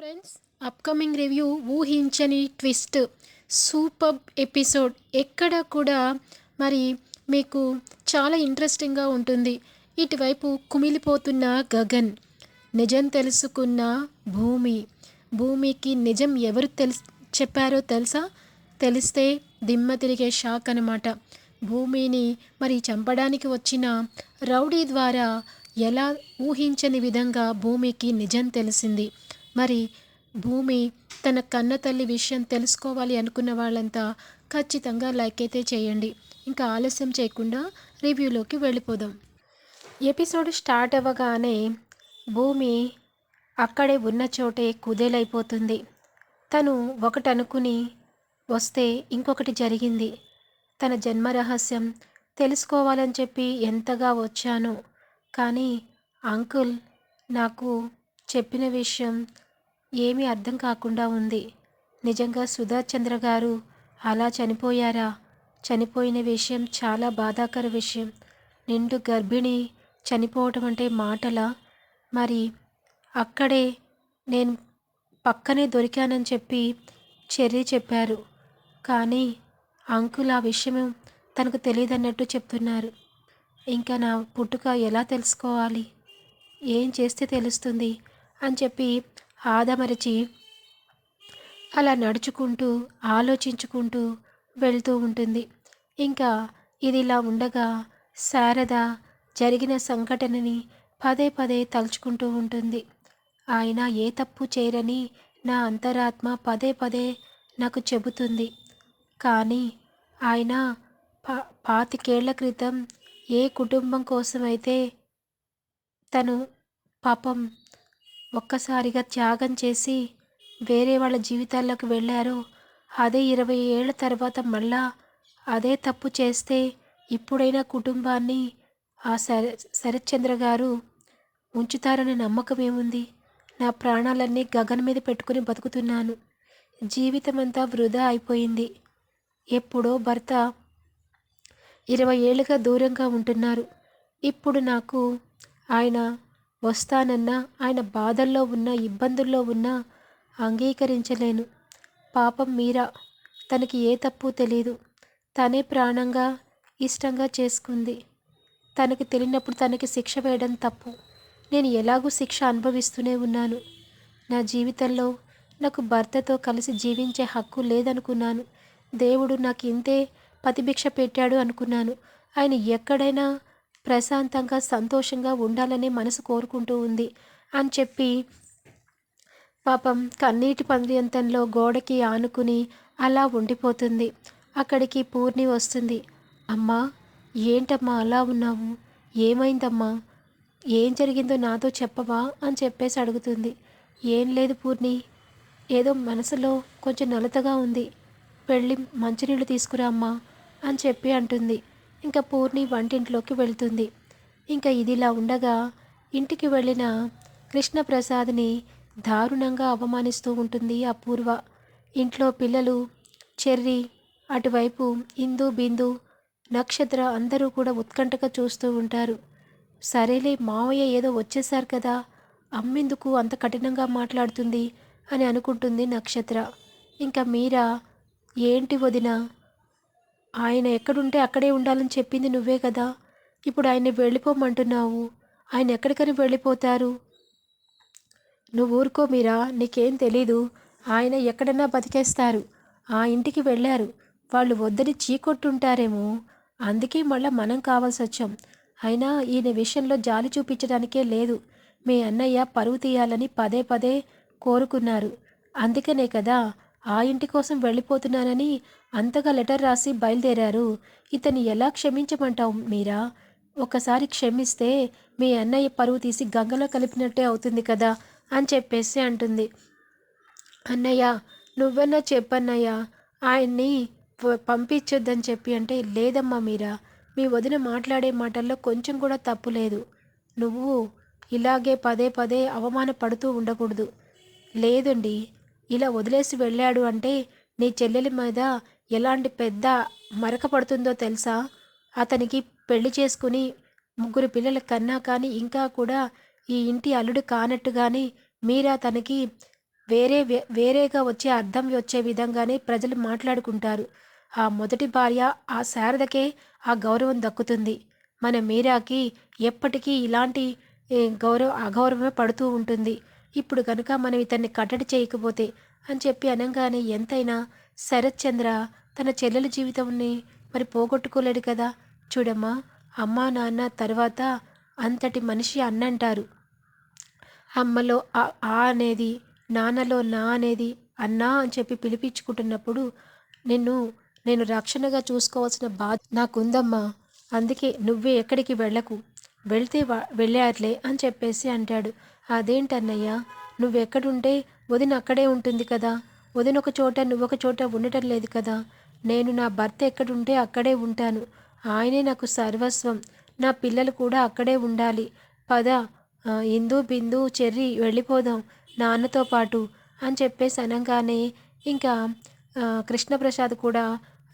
Friends upcoming review ఊహించని twist super episode ఎక్కడ కూడా మరి మీకు చాలా ఇంట్రెస్టింగ్గా ఉంటుంది. ఇటువైపు కుమిలిపోతున్న గగన్ నిజం తెలుసుకున్న భూమి. భూమికి నిజం ఎవరు తెలుసు చెప్పారో తెలుసా? తెలిస్తే దిమ్మ తిరిగే షాక్ అనమాట భూమిని మరి చంపడానికి వచ్చిన రౌడీ ద్వారా ఎలా ఊహించని విధంగా భూమికి నిజం తెలిసింది? మరి భూమి తన కన్న తల్లి విషయం తెలుసుకోవాలి అనుకున్న వాళ్ళంతా ఖచ్చితంగా లైక్ అయితే చేయండి. ఇంకా ఆలస్యం చేయకుండా రివ్యూలోకి వెళ్ళిపోదాం. ఎపిసోడ్ స్టార్ట్ అవ్వగానే భూమి అక్కడే ఉన్న చోటే కుదేలైపోతుంది. తను ఒకటి అనుకుని వస్తే ఇంకొకటి జరిగింది. తన జన్మ రహస్యం తెలుసుకోవాలని చెప్పి ఎంతగా వచ్చాను. కానీ అంకుల్ నాకు చెప్పిన విషయం ఏమీ అర్థం కాకుండా ఉంది. నిజంగా సుధాచంద్ర గారు అలా చనిపోయారా? చనిపోయిన విషయం చాలా బాధాకర విషయం. నిండు గర్భిణి చనిపోవటం అంటే మాటలా? మరి అక్కడే నేను పక్కనే దొరికానని చెప్పి చెర్రీ చెప్పారు. కానీ అంకుల్ ఆ విషయం తనకు తెలియదన్నట్టు చెప్తున్నారు. ఇంకా నా పుట్టుక ఎలా తెలుసుకోవాలి? ఏం చేస్తే తెలుస్తుంది? అని చెప్పి ఆదమరిచి అలా నడుచుకుంటూ ఆలోచించుకుంటూ వెళ్తూ ఉంటుంది. ఇంకా ఇది ఇలా ఉండగా శారద జరిగిన సంఘటనని పదే పదే తలుచుకుంటూ ఉంటుంది. ఆయన ఏ తప్పు చేయరని నా అంతరాత్మ పదే పదే నాకు చెబుతుంది. కానీ ఆయన పా పాతికేళ్ళ క్రితం ఏ కుటుంబం కోసమైతే తను పాపం ఒక్కసారిగా త్యాగం చేసి వేరే వాళ్ళ జీవితాల్లోకి వెళ్ళారో. అదే ఇరవై ఏళ్ళ తర్వాత మళ్ళా అదే తప్పు చేస్తే ఇప్పుడైనా కుటుంబాన్ని ఆ శర శరత్చంద్ర గారు ఉంచుతారనే నమ్మకం ఏముంది నా ప్రాణాలన్నీ గగన్ మీద పెట్టుకుని బతుకుతున్నాను. జీవితం అంతా వృధా అయిపోయింది. ఎప్పుడో భర్త ఇరవై ఏళ్ళుగా దూరంగా ఉంటున్నారు. ఇప్పుడు నాకు ఆయన వస్తానన్నా ఆయన బాధల్లో ఉన్న ఇబ్బందుల్లో ఉన్నా అంగీకరించలేను. పాపం మీరా? తనకి ఏ తప్పు తెలీదు. తనే ప్రాణంగా ఇష్టంగా చేసుకుంది. తనకు తెలియనప్పుడు తనకి శిక్ష వేయడం తప్పు. నేను ఎలాగూ శిక్ష అనుభవిస్తూనే ఉన్నాను. నా జీవితంలో నాకు భర్తతో కలిసి జీవించే హక్కు లేదనుకున్నాను. దేవుడు నాకు ఇంతే ప్రతిభిక్ష పెట్టాడు అనుకున్నాను. ఆయన ఎక్కడైనా ప్రశాంతంగా సంతోషంగా ఉండాలనే మనసు కోరుకుంటూ ఉంది అని చెప్పి పాపం కన్నీటి పంద్యంతంలో గోడకి ఆనుకుని అలా ఉండిపోతుంది. అక్కడికి పూర్ణి వస్తుంది. అమ్మా ఏంటమ్మా అలా ఉన్నావు? ఏమైందమ్మా? ఏం జరిగిందో నాతో చెప్పవా? అని చెప్పేసి అడుగుతుంది. ఏం లేదు పూర్ణి ఏదో మనసులో కొంచెం నలతగా ఉంది. పెళ్ళి మంచినీళ్ళు తీసుకురా అమ్మా అని చెప్పి అంటుంది. ఇంకా పూర్ణి వంటింట్లోకి వెళ్తుంది. ఇంకా ఇదిలా ఉండగా ఇంటికి వెళ్ళిన కృష్ణప్రసాద్ని దారుణంగా అవమానిస్తూ ఉంటుంది అపూర్వ. ఇంట్లో పిల్లలు చెర్రి అటువైపు ఇందు బిందు నక్షత్ర అందరూ కూడా ఉత్కంఠగా చూస్తూ ఉంటారు. సరేలే మావయ్య ఏదో వచ్చేశారు కదా అమ్మెందుకు అంత కఠినంగా మాట్లాడుతుంది అని అనుకుంటుంది నక్షత్ర. ఇంకా మీరా ఏంటి వదిన? ఆయన ఎక్కడుంటే అక్కడే ఉండాలని చెప్పింది నువ్వే కదా. ఇప్పుడు ఆయన వెళ్ళిపోమంటున్నావు. ఆయన ఎక్కడికని వెళ్ళిపోతారు? నువ్వు ఊరుకో మీరా? నీకేం తెలీదు. ఆయన ఎక్కడన్నా బతికేస్తారు. ఆ ఇంటికి వెళ్ళారు. వాళ్ళు వద్దని చీకొట్టుంటారేమో. అందుకే మళ్ళీ మనం కావాల్సి వచ్చాం. అయినా ఈయన విషయంలో జాలి చూపించడానికే లేదు. మీ అన్నయ్య పరువు తీయాలని పదే పదే కోరుకున్నారు. అందుకనే కదా ఆ ఇంటి కోసం వెళ్ళిపోతున్నానని అంతగా లెటర్ రాసి బయలుదేరారు. ఇతన్ని ఎలా క్షమించమంటావు మీరా? ఒకసారి క్షమిస్తే మీ అన్నయ్య పరువు తీసి గంగలో కలిపినట్టే అవుతుంది కదా అని చెప్పేసి అంటుంది. అన్నయ్య నువ్వన్నా చెప్పన్నయ్య ఆయన్ని పంపించొద్దని చెప్పి అంటే లేదమ్మా మీరా. మీ వదిన మాట్లాడే మాటల్లో కొంచెం కూడా తప్పు లేదు. నువ్వు ఇలాగే పదే పదే అవమానపడుతూ ఉండకూడదు. లేదండి ఇలా వదిలేసి వెళ్ళాడు అంటే నీ చెల్లెలి మీద ఎలాంటి పెద్ద మరక పడుతుందో తెలుసా? అతనికి పెళ్ళి చేసుకుని ముగ్గురు పిల్లల కన్నా కానీ ఇంకా కూడా ఈ ఇంటి అల్లుడు కానట్టుగానే మీరా తనకి వేరే వే- వేరేగా వచ్చే అర్థం వచ్చే విధంగానే ప్రజలు మాట్లాడుకుంటారు. ఆ మొదటి భార్య ఆ శారదకే ఆ గౌరవం దక్కుతుంది. మన మీరాకి ఎప్పటికీ ఇలాంటి గౌరవ అగౌరవమే పడుతూ ఉంటుంది. ఇప్పుడు కనుక మనం ఇతన్ని కట్టడి చేయకపోతే అని చెప్పి అనగానే ఎంతైనా? శరత్ చంద్ర తన చెల్లెల జీవితంని మరి పోగొట్టుకోలేడు కదా? చూడమ్మా అమ్మా నాన్న తర్వాత అంతటి మనిషి అన్నంటారు. అమ్మలో ఆ అనేది నాన్నలో నా అనేది అన్నా అని చెప్పి పిలిపించుకుంటున్నప్పుడు నిన్ను నేను రక్షణగా చూసుకోవాల్సిన బాధ నాకుందమ్మా. అందుకే నువ్వే ఎక్కడికి వెళ్ళకు. వెళ్తే వెళ్ళారులే అని చెప్పేసి అంటాడు. అదేంటన్నయ్య? నువ్వెక్కడుంటే వదిన అక్కడే ఉంటుంది కదా. వదిన ఒక చోట నువ్వొక చోట ఉండటం లేదు కదా. నేను నా భర్త ఎక్కడుంటే అక్కడే ఉంటాను. ఆయనే నాకు సర్వస్వం. నా పిల్లలు కూడా అక్కడే ఉండాలి. పద ఇందు బిందు చెర్రి వెళ్ళిపోదాం నాన్నతో పాటు అని చెప్పేసి అనగానే ఇంకా కృష్ణప్రసాద్ కూడా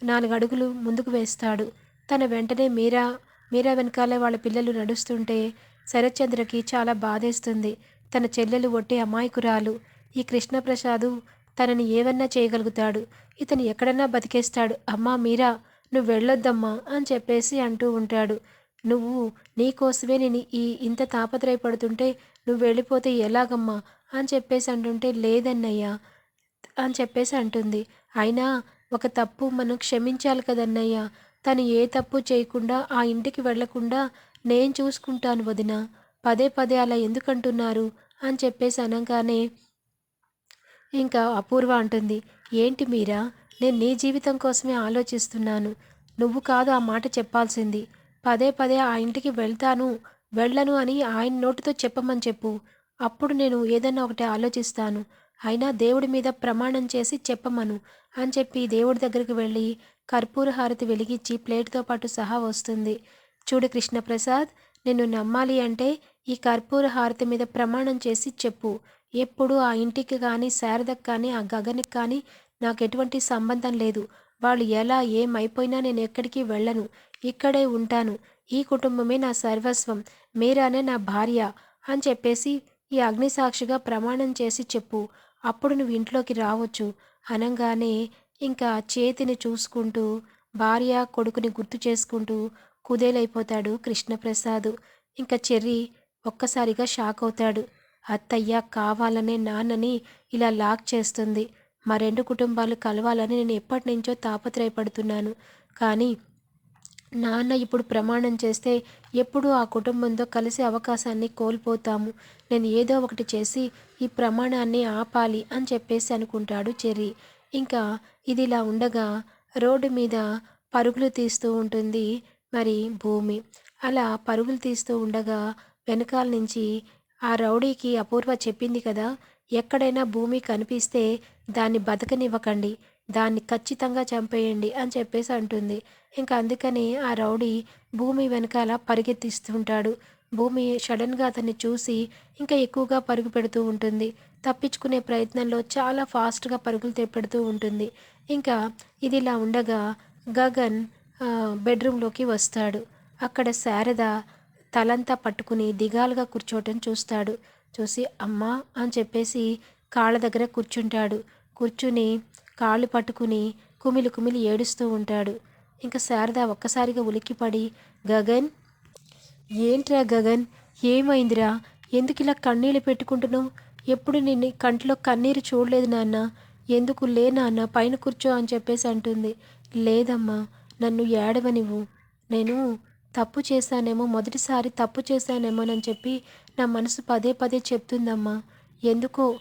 నాలుగు అడుగులు ముందుకు వేస్తాడు. తన వెంటనే మీరా మీరా వెనకాలే వాళ్ళ పిల్లలు నడుస్తుంటే శరత్చంద్రకి చాలా బాధేస్తుంది. తన చెల్లెలు ఒట్టి అమాయకురాలు. ఈ కృష్ణప్రసాదు తనని ఏవన్నా చేయగలుగుతాడు. ఇతను ఎక్కడన్నా బతికేస్తాడు. అమ్మా మీరా నువ్వు వెళ్ళొద్దమ్మా అని చెప్పేసి అంటూ ఉంటాడు. నువ్వు నీకోసమే నేను ఈ ఇంత తాపత్రయపడుతుంటే నువ్వు వెళ్ళిపోతే ఎలాగమ్మా అని చెప్పేసి అంటుంటే లేదన్నయ్యా అని చెప్పేసి అంటుంది. అయినా ఒక తప్పు మనం క్షమించాలి కదన్నయ్యా. తను ఏ తప్పు చేయకుండా ఆ ఇంటికి వెళ్ళకుండా నేను చూసుకుంటాను వదిన. పదే పదే అలా ఎందుకంటున్నారు? అని చెప్పేసి అనగానే ఇంకా అపూర్వ అంటుంది. ఏంటి మీరా? నేను నీ జీవితం కోసమే ఆలోచిస్తున్నాను. నువ్వు కాదు ఆ మాట చెప్పాల్సింది. పదే పదే ఆ ఇంటికి వెళ్తాను వెళ్ళను అని ఆయన నోటితో చెప్పమని చెప్పు. అప్పుడు నేను ఏదన్నా ఒకటి ఆలోచిస్తాను. అయినా దేవుడి మీద ప్రమాణం చేసి చెప్పమను అని చెప్పి దేవుడి దగ్గరికి వెళ్ళి కర్పూర హారతి వెలిగించి ప్లేట్తో పాటు సహా వస్తుంది. చూడు కృష్ణప్రసాద్ నిన్ను నమ్మాలి అంటే ఈ కర్పూర హారతి మీద ప్రమాణం చేసి చెప్పు. ఎప్పుడు ఆ ఇంటికి కానీ శారదకు కానీ ఆ గగన్కి కానీ నాకు ఎటువంటి సంబంధం లేదు. వాళ్ళు ఎలా ఏమైపోయినా నేను ఎక్కడికి వెళ్ళను. ఇక్కడే ఉంటాను. ఈ కుటుంబమే నా సర్వస్వం. మీరానే నా భార్య అని చెప్పేసి ఈ అగ్నిసాక్షిగా ప్రమాణం చేసి చెప్పు. అప్పుడు నువ్వు ఇంట్లోకి రావచ్చు. అనగానే ఇంకా చేతిని చూసుకుంటూ భార్య కొడుకుని గుర్తు చేసుకుంటూ కుదేలైపోతాడు కృష్ణప్రసాద్. ఇంకా చెర్రి ఒక్కసారిగా షాక్ అవుతాడు. అత్తయ్య కావాలనే నాన్నని ఇలా లాక్ చేస్తుంది. మా రెండు కుటుంబాలు కలవాలని నేను ఎప్పటి నుంచో తాపత్రయపడుతున్నాను. కానీ నాన్న ఇప్పుడు ప్రమాణం చేస్తే ఎప్పుడూ ఆ కుటుంబంతో కలిసే అవకాశాన్ని కోల్పోతాము. నేను ఏదో ఒకటి చేసి ఈ ప్రమాణాన్ని ఆపాలి అని చెప్పేసి అనుకుంటాడు చెర్రీ. ఇంకా ఇది ఇలా ఉండగా రోడ్డు మీద పరుగులు తీస్తూ ఉంటుంది మరి భూమి. అలా పరుగులు తీస్తూ ఉండగా వెనకాల నుంచి ఆ రౌడీకి అపూర్వ చెప్పింది కదా ఎక్కడైనా భూమి కనిపిస్తే దాన్ని బతకనివ్వకండి దాన్ని ఖచ్చితంగా చంపేయండి అని చెప్పేసి అంటుంది. ఇంకా అందుకని ఆ రౌడీ భూమి వెనకాల పరిగెత్తిస్తుంటాడు భూమి సడన్గా అతన్ని చూసి ఇంకా ఎక్కువగా పరుగు పెడుతూ ఉంటుంది. తప్పించుకునే ప్రయత్నంలో చాలా ఫాస్ట్గా పరుగులు తె- పెడుతూ ఉంటుంది. ఇంకా ఇది ఇలా ఉండగా గగన్ బెడ్రూమ్లోకి వస్తాడు. అక్కడ శారద తలంతా పట్టుకుని దిగాలుగా కూర్చోవటం చూస్తాడు. చూసి అమ్మా అని చెప్పేసి కాళ్ళ దగ్గర కూర్చుంటాడు. కూర్చుని కాళ్ళు పట్టుకుని కుమిలి కుమిలి ఏడుస్తూ ఉంటాడు. ఇంకా శారద ఒక్కసారిగా ఉలిక్కిపడి గగన్ ఏంట్రా గగన్? ఏమైందిరా? ఎందుకు ఇలా కన్నీళ్ళు పెట్టుకుంటున్నావు? ఎప్పుడు నిన్ను కంట్లో కన్నీరు చూడలేదు నాన్న? ఎందుకు లే నాన్న? పైన కూర్చో అని చెప్పేసి అంటుంది. లేదమ్మా నన్ను ఏడవనివ్వు. నేను తప్పు చేశానేమో మొదటిసారి తప్పు చేశానేమోనని చెప్పి నా మనసు పదే పదే చెప్తుందమ్మా. ఎందుకో?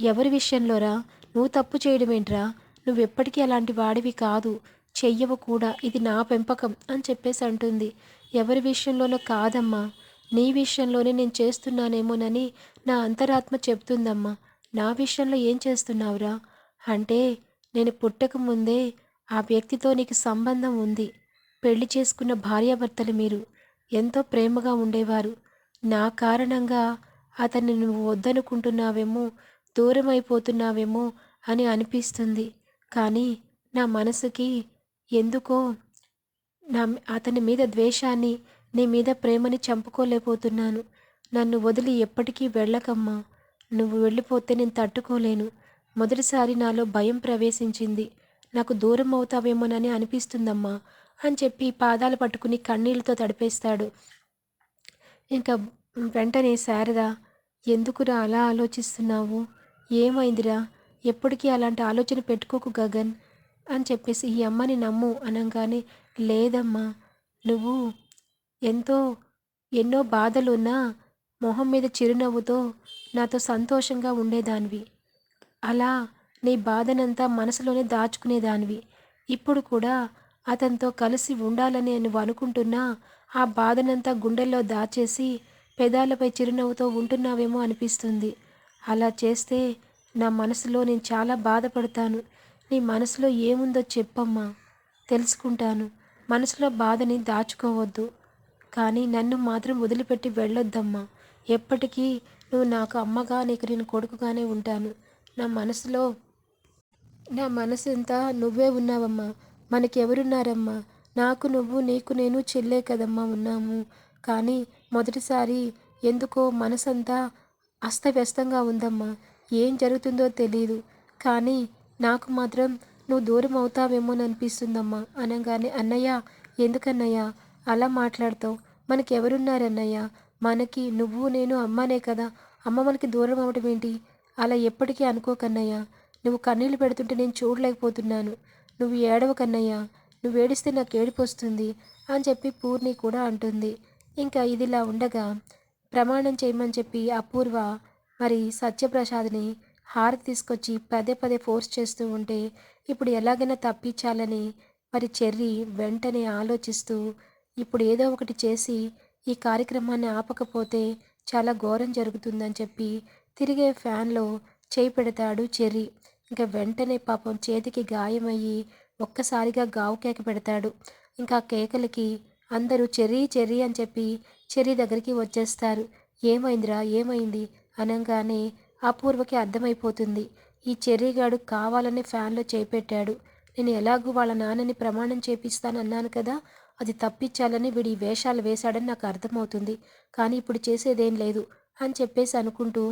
ఎవరి విషయంలోరా? నువ్వు తప్పు చేయడం ఏంట్రా నువ్వు ఎప్పటికీ అలాంటి వాడివి కాదు. చెయ్యవు కూడా. ఇది నా పెంపకం అని చెప్పేసి అంటుంది. ఎవరి విషయంలోనో కాదమ్మా. నీ విషయంలోనే నేను చేస్తున్నానేమోనని నా అంతరాత్మ చెప్తుందమ్మా. నా విషయంలో ఏం చేస్తున్నావురా? అంటే నేను పుట్టక ముందే ఆ వ్యక్తితో నీకు సంబంధం ఉంది. పెళ్ళి చేసుకున్న భార్యాభర్తలు మీరు ఎంతో ప్రేమగా ఉండేవారు. నా కారణంగా అతన్ని నువ్వు వద్దనుకుంటున్నావేమో దూరం అయిపోతున్నావేమో అని అనిపిస్తుంది. కానీ నా మనసుకి ఎందుకో నా అతని మీద ద్వేషాన్ని నీ మీద ప్రేమని చంపుకోలేకపోతున్నాను. నన్ను వదిలి ఎప్పటికీ వెళ్ళకమ్మా. నువ్వు వెళ్ళిపోతే నేను తట్టుకోలేను. మొదటిసారి నాలో భయం ప్రవేశించింది. నాకు దూరం అవుతావేమోనని అనిపిస్తుందమ్మా అని చెప్పి పాదాలు పట్టుకుని కన్నీళ్ళతో తడిపేస్తాడు. ఇంకా వెంటనే శారద ఎందుకురా అలా ఆలోచిస్తున్నావు? ఏమైందిరా? ఎప్పటికీ అలాంటి ఆలోచన పెట్టుకోకు గగన్ అని చెప్పేసి ఈ అమ్మని నమ్ము అనగానే లేదమ్మా నువ్వు ఎంతో ఎన్నో బాధలున్నా మొహం మీద చిరునవ్వుతో నాతో సంతోషంగా ఉండేదానివి. అలా నీ బాధనంతా మనసులోనే దాచుకునేదానివి. ఇప్పుడు కూడా అతనితో కలిసి ఉండాలని నువ్వు అనుకుంటున్నా ఆ బాధనంతా గుండెల్లో దాచేసి పెదాలపై చిరునవ్వుతో ఉంటున్నావేమో అనిపిస్తుంది. అలా చేస్తే నా మనసులో నేను చాలా బాధపడతాను. నీ మనసులో ఏముందో చెప్పమ్మా తెలుసుకుంటాను. మనసులో బాధని దాచుకోవద్దు. కానీ నన్ను మాత్రం వదిలిపెట్టి వెళ్ళొద్దమ్మా. ఎప్పటికీ నువ్వు నాకు అమ్మగా నీకు నేను కొడుకుగానే ఉంటాను. నా మనసులో నా మనసు అంతా నువ్వే ఉన్నావమ్మా. మనకెవరున్నారమ్మా? నాకు నువ్వు నీకు నేను చెల్లే కదమ్మా ఉన్నాము. కానీ మొదటిసారి ఎందుకో మనసంతా అస్తవ్యస్తంగా ఉందమ్మా. ఏం జరుగుతుందో తెలియదు కానీ నాకు మాత్రం నువ్వు దూరం అవుతావేమోననిపిస్తుందమ్మా అనగానే అన్నయ్య ఎందుకన్నయ్య? అలా మాట్లాడతావు. మనకెవరున్నారన్నయ్య? మనకి నువ్వు నేను అమ్మనే కదా. అమ్మ మనకి దూరం అవడం ఏంటి అలా ఎప్పటికీ అనుకోకన్నయ్య. నువ్వు కన్నీళ్ళు పెడుతుంటే నేను చూడలేకపోతున్నాను. నువ్వు ఏడవకన్నయ్య నువ్వు ఏడిస్తే నాకు ఏడిపోస్తుంది అని చెప్పి పూర్ణి కూడా అంటుంది. ఇంకా ఇదిలా ఉండగా ప్రమాణం చేయమని చెప్పి అపూర్వ మరి సత్యప్రసాద్ని హారతి తీసుకొచ్చి పదే పదే ఫోర్స్ చేస్తూ ఉంటే ఇప్పుడు ఎలాగైనా తప్పించాలని మరి చెర్రి వెంటనే ఆలోచిస్తూ ఇప్పుడు ఏదో ఒకటి చేసి ఈ కార్యక్రమాన్ని ఆపకపోతే చాలా ఘోరం జరుగుతుందని చెప్పి తిరిగే ఫ్యాన్లో చేయి పెడతాడు చెర్రీ. ఇంకా వెంటనే పాపం చేతికి గాయమయ్యి ఒక్కసారిగా గావు కేక పెడతాడు. ఇంకా కేకలకి అందరూ చెర్రీ చెర్రీ అని చెప్పి చెర్రీ దగ్గరికి వచ్చేస్తారు. ఏమైందిరా? ఏమైంది? అనగానే అపూర్వకి అర్థమైపోతుంది. ఈ చెర్రీగాడు కావాలని ఫ్యాన్లో చేపెట్టాడు. నేను ఎలాగూ వాళ్ళ నాన్నని ప్రమాణం చేపిస్తానన్నాను కదా అది తప్పించాలని వీడి వేషాలు వేశాడని నాకు అర్థమవుతుంది. కానీ ఇప్పుడు చేసేదేం లేదు అని చెప్పేసి అనుకుంటూ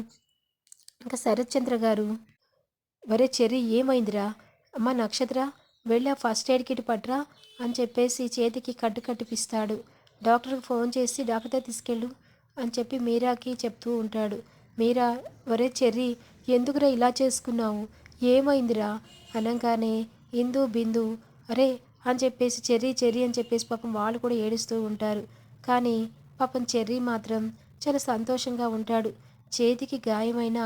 ఇంకా శరత్చంద్ర గారు వరే చెర్రీ ఏమైందిరా? అమ్మ నక్షత్ర వెళ్ళా ఫస్ట్ ఎయిడ్ కిట్ పట్రా అని చెప్పేసి చేతికి కట్టు కట్టిపిస్తాడు. డాక్టర్కి ఫోన్ చేసి డాక్టర్ తీసుకెళ్ళు అని చెప్పి మీరాకి చెప్తూ ఉంటాడు. మీరా వరే చెర్రీ ఎందుకురా ఇలా చేసుకున్నావు? ఏమైందిరా? అనగానే ఇందు బిందు అరే అని చెప్పేసి చెర్రీ చెర్రీ అని చెప్పేసి పాపం వాళ్ళు కూడా ఏడుస్తూ ఉంటారు. కానీ పాపం చెర్రీ మాత్రం చాలా సంతోషంగా ఉంటాడు. చేతికి గాయమైన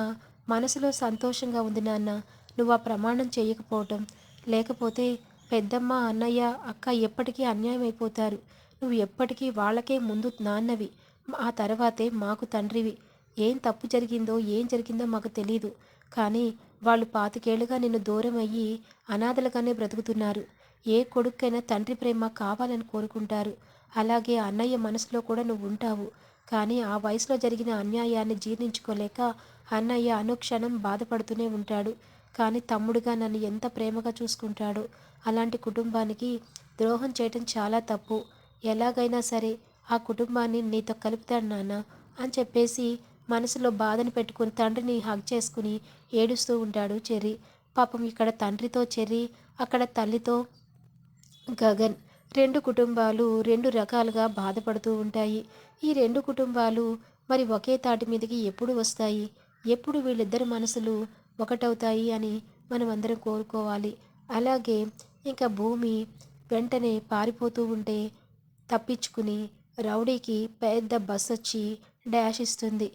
మనసులో సంతోషంగా ఉంది నాన్న. నువ్వు ఆ ప్రమాణం చేయకపోవటం లేకపోతే పెద్దమ్మ అన్నయ్య అక్క ఎప్పటికీ అన్యాయం అయిపోతారు నువ్వు ఎప్పటికీ వాళ్ళకే ముందు నాన్నవి. ఆ తర్వాతే మాకు తండ్రివి. ఏం తప్పు జరిగిందో ఏం జరిగిందో మాకు తెలీదు. కానీ వాళ్ళు పాతికేళ్ళుగా నిన్ను దూరం అయ్యి అనాథలుగానే బ్రతుకుతున్నారు. ఏ కొడుక్కైనా తండ్రి ప్రేమ కావాలని కోరుకుంటారు. అలాగే అన్నయ్య మనసులో కూడా నువ్వు ఉంటావు. కానీ ఆ వయసులో జరిగిన అన్యాయాన్ని జీర్ణించుకోలేక అన్నయ్య అనుక్షణం బాధపడుతూనే ఉంటాడు. కానీ తమ్ముడుగా నన్ను ఎంత ప్రేమగా చూసుకుంటాడో అలాంటి కుటుంబానికి ద్రోహం చేయటం చాలా తప్పు. ఎలాగైనా సరే ఆ కుటుంబాన్ని నీతో కలుపుతాడు నాన్న అని చెప్పేసి మనసులో బాధను పెట్టుకుని తండ్రిని హగ్ చేసుకుని ఏడుస్తూ ఉంటాడు చెర్రీ. పాపం ఇక్కడ తండ్రితో చెర్రీ అక్కడ తల్లితో గగన్. రెండు కుటుంబాలు రెండు రకాలుగా బాధపడుతూ ఉంటాయి. ఈ రెండు కుటుంబాలు మరి ఒకే తాటి మీదకి ఎప్పుడు వస్తాయి? ఎప్పుడు వీళ్ళిద్దరి మనసులు ఒకటవుతాయి అని మనం అందరం కోరుకోవాలి. అలాగే ఇంకా భూమి వెంటనే పారిపోతూ ఉంటే తప్పించుకుని రౌడీకి పెద్ద బస్ వచ్చి డాష్ ఇస్తుంది.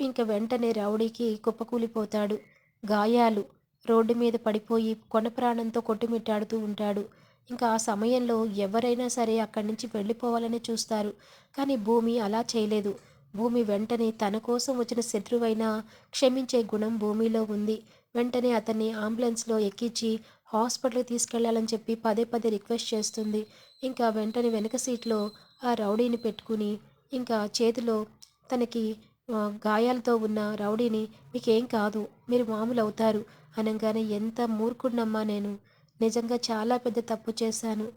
ఇంకా వెంటనే రౌడీకి కుప్పకూలిపోతాడు. గాయాలు రోడ్డు మీద పడిపోయి కొన ప్రాణంతో కొట్టుమిట్టాడుతూ ఉంటాడు. ఇంకా ఆ సమయంలో ఎవరైనా సరే అక్కడి నుంచి వెళ్ళిపోవాలని చూస్తారు. కానీ భూమి అలా చేయలేదు. భూమి వెంటనే తన కోసం వచ్చిన శత్రువైనా క్షమించే గుణం భూమిలో ఉంది. వెంటనే అతన్ని అంబులెన్స్లో ఎక్కించి హాస్పిటల్కి తీసుకెళ్ళాలని చెప్పి పదే పదే రిక్వెస్ట్ చేస్తుంది. ఇంకా వెంటనే వెనక సీట్లో ఆ రౌడీని పెట్టుకుని ఇంకా చేతిలో తనకి గాయాలతో ఉన్న రౌడీని మీకేం కాదు మీరు మామూలు అవుతారు అనగానే ఎంత మూర్ఖుడినమ్మా నేను! నిజంగా చాలా పెద్ద తప్పు చేశాను.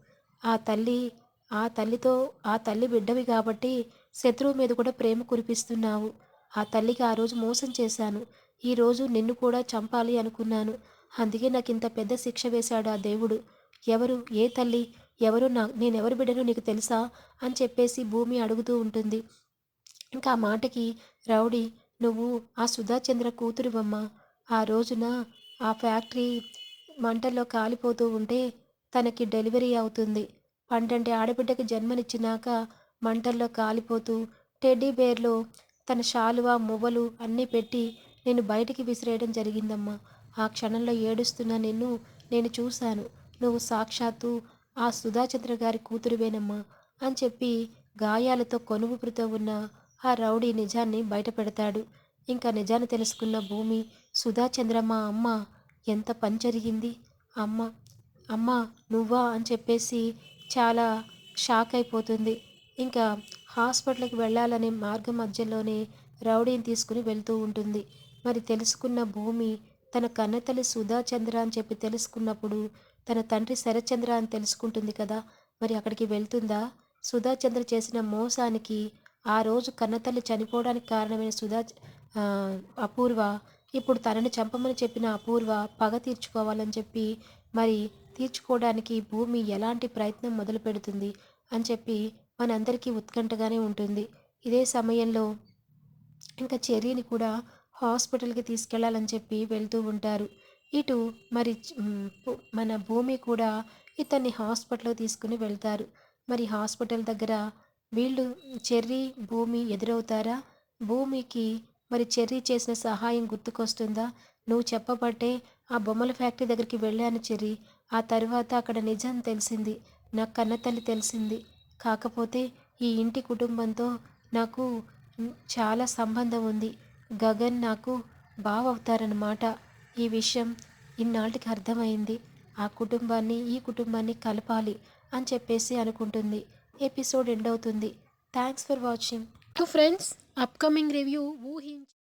ఆ తల్లి ఆ తల్లితో ఆ తల్లి బిడ్డవి కాబట్టి శత్రువు మీద కూడా ప్రేమ కురిపిస్తున్నావు. ఆ తల్లికి ఆ రోజు మోసం చేశాను. ఈరోజు నిన్ను కూడా చంపాలి అనుకున్నాను. అందుకే నాకు ఇంత పెద్ద శిక్ష వేశాడు ఆ దేవుడు. ఎవరు? ఏ తల్లి? ఎవరు నా నేనెవరు బిడ్డను నీకు తెలుసా? అని చెప్పేసి భూమి అడుగుతూ ఉంటుంది. ఇంకా ఆ మాటకి రౌడీ నువ్వు ఆ సుధాచంద్ర కూతురువమ్మా. ఆ రోజున ఆ ఫ్యాక్టరీ మంటల్లో కాలిపోతూ ఉంటే తనకి డెలివరీ అవుతుంది. పండంటి ఆడబిడ్డకి జన్మనిచ్చినాక మంటల్లో కాలిపోతూ టెడ్డీ బేర్లో తన శాలువా మువ్వలు అన్నీ పెట్టి నేను బయటికి విసిరేయడం జరిగిందమ్మా. ఆ క్షణంలో ఏడుస్తున్న నిన్ను నేను చూశాను. నువ్వు సాక్షాత్తు ఆ సుధాచంద్ర గారి కూతురువేనమ్మా అని చెప్పి గాయాలతో కొనుగుపురుతో ఉన్న ఆ రౌడీ నిజాన్ని బయట పెడతాడు ఇంకా నిజాన్ని తెలుసుకున్న భూమి సుధాచంద్రమ్మ అమ్మ ఎంత పని జరిగింది? అమ్మ అమ్మ నువ్వా? అని చెప్పేసి చాలా షాక్ అయిపోతుంది. ఇంకా హాస్పిటల్కి వెళ్ళాలనే మార్గం మధ్యలోనే రౌడీని తీసుకుని వెళ్తూ ఉంటుంది. మరి తెలుసుకున్న భూమి తన కన్నతల్లి సుధాచంద్ర అని చెప్పి తెలుసుకున్నప్పుడు తన తండ్రి శరచంద్ర అని తెలుసుకుంటుంది కదా? మరి అక్కడికి వెళ్తుందా? సుధాచంద్ర చేసిన మోసానికి ఆ రోజు కన్నతల్లి చనిపోవడానికి కారణమైన సుధా అపూర్వ ఇప్పుడు తనని చంపమని చెప్పిన అపూర్వ పగ తీర్చుకోవాలని చెప్పి మరి తీర్చుకోవడానికి భూమి ఎలాంటి ప్రయత్నం మొదలు పెడుతుంది అని చెప్పి మనందరికీ ఉత్కంఠగానే ఉంటుంది. ఇదే సమయంలో ఇంకా చెర్రీని కూడా హాస్పిటల్కి తీసుకెళ్ళాలని చెప్పి వెళ్తూ ఉంటారు. ఇటు మరి మన భూమి కూడా ఇతన్ని హాస్పిటల్కి తీసుకుని వెళ్తారు. మరి హాస్పిటల్ దగ్గర వీళ్ళు చెర్రీ భూమి ఎదురవుతారా? భూమికి మరి చెర్రీ చేసిన సహాయం గుర్తుకొస్తుందా? నువ్వు చెప్పబట్టే ఆ బొమ్మల ఫ్యాక్టరీ దగ్గరికి వెళ్ళాను చెర్రీ. ఆ తర్వాత అక్కడ నిజం తెలిసింది. నా కన్న తల్లి తెలిసింది. కాకపోతే ఈ ఇంటి కుటుంబంతో నాకు చాలా సంబంధం ఉంది. గగన్ నాకు బావ అవుతారన్నమాట ఈ విషయం ఇన్నాళ్ళకి అర్థమైంది. ఆ కుటుంబాన్ని ఈ కుటుంబాన్ని కలపాలి అని చెప్పేసి అనుకుంటుంది. ఎపిసోడ్ ఎండ్ అవుతుంది. Thanks for watching. To friends upcoming review ఊహించి